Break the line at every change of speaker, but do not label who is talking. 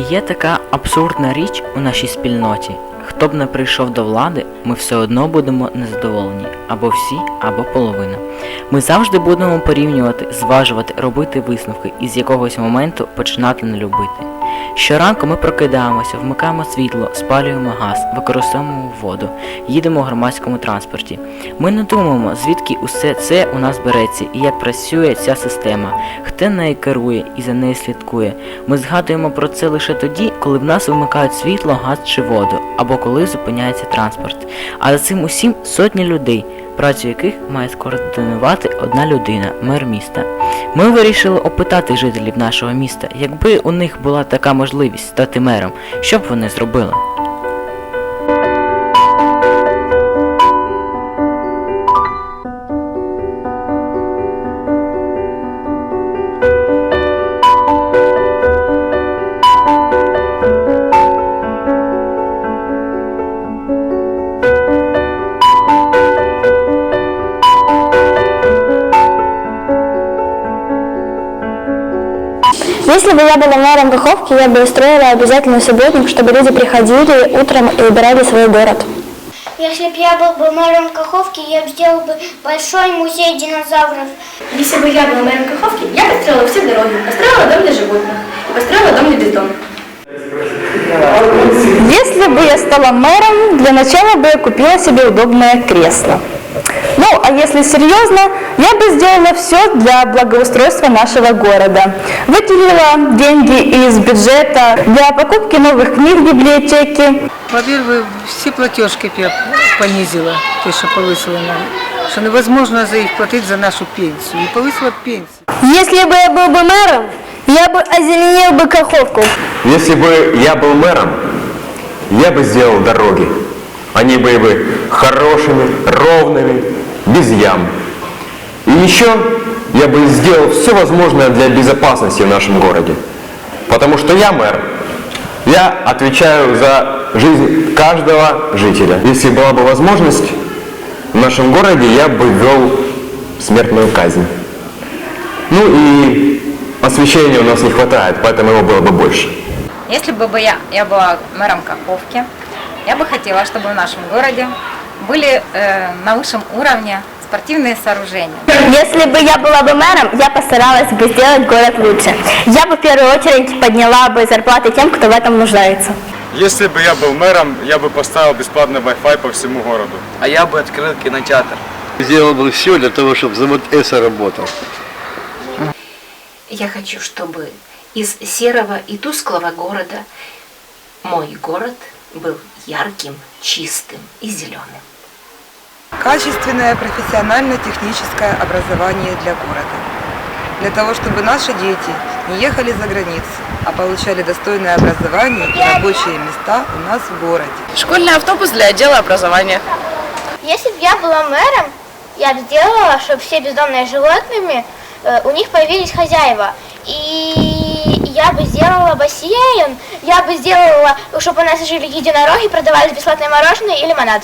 Є така абсурдна річ у нашій спільноті. Хто б не прийшов до влади, ми все одно будемо незадоволені або всі, або половина. Ми завжди будемо порівнювати, зважувати, робити висновки і з якогось моменту починати не любити. Щоранку ми прокидаємося, вмикаємо світло, спалюємо газ, використовуємо воду, їдемо в громадському транспорті. Ми не думаємо, звідки усе це у нас береться і як працює ця система, хто нею керує і за нею слідкує. Ми згадуємо про це лише тоді, коли в нас вимикають світло, газ чи воду, або коли зупиняється транспорт. А за цим усім сотні людей, працю яких має скоординувати одна людина, мер міста. Ми вирішили опитати жителів нашого міста, якби у них була така можливість стати мером, що б вони зробили?
Если бы я была мэром Каховки, я бы устроила обязательно субботник, чтобы люди приходили утром и убирали свой город.
Если бы я был бы мэром Каховки, я бы сделал бы большой музей динозавров.
Если бы я была мэром Каховки, я построила все дороги, построила дом для животных и построила дом для бетона.
Если бы я стала мэром, для начала бы я купила себе удобное кресло Ну, а если серьезно, я бы сделала все для благоустройства нашего города. Выделила деньги из бюджета для покупки новых книг в библиотеке,
Во-первых, всі платіжки б я понизила, те, що повисили нам. Що невозможно за їх платити за нашу пенсію. І повисила б пенсію.
Если бы я был бы мэром, я бы озеленил бы Каховку.
Если бы я был мэром, я бы сделал дороги. Они были бы хорошими, ровными, без ям. И еще я бы сделал все возможное для безопасности в нашем городе. Потому что я мэр. Я отвечаю за жизнь каждого жителя. Если была бы возможность, в нашем городе я бы ввел смертную казнь. Ну и освещения у нас не хватает, поэтому его было бы больше.
Если бы я, я была мэром Каховки, я бы хотела, чтобы в нашем городе были э, на высшем уровне спортивные сооружения.
Если бы я была бы мэром, я постаралась бы сделать город лучше. Я бы в первую очередь подняла бы зарплаты тем, кто в этом нуждается.
Если бы я был мэром, я бы поставил бесплатный Wi-Fi по всему городу.
А я бы открыл кинотеатр.
Сделал бы все для того, чтобы завод ЭСА работал.
Я хочу, чтобы из серого и тусклого города мой город был ярким, чистым и зеленым.
Качественное профессионально-техническое образование для города. Для того, чтобы наши дети не ехали за границу, а получали достойное образование и рабочие места у нас в городе.
Школьный автобус для отдела образования.
Если бы я была мэром, я бы сделала, чтобы все бездомные животными, э, у них появились хозяева. И сделала бассейн, я бы сделала, чтобы у нас жили единороги, продавали бесплатное мороженое и лимонад.